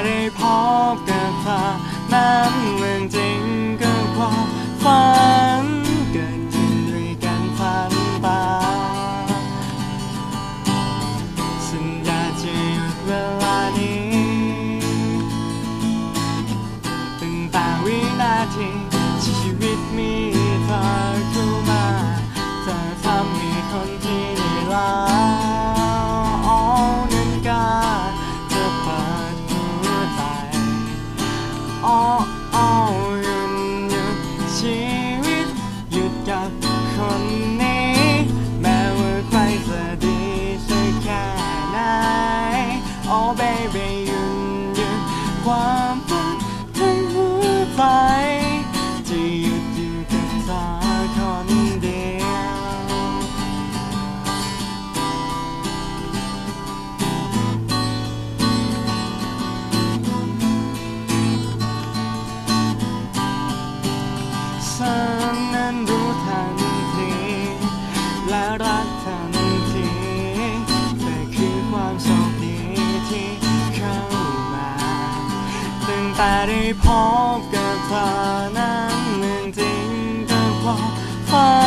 Friday, Paul. แต่ได้พบกับเธอนั้นหนึ่งจริงก็พอ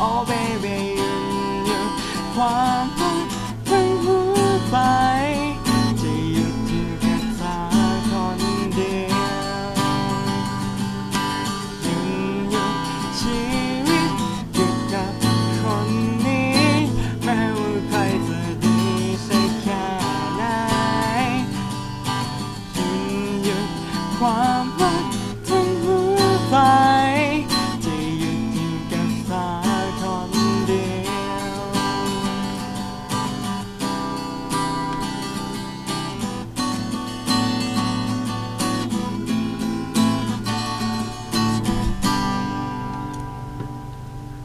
Oh baby, you, you,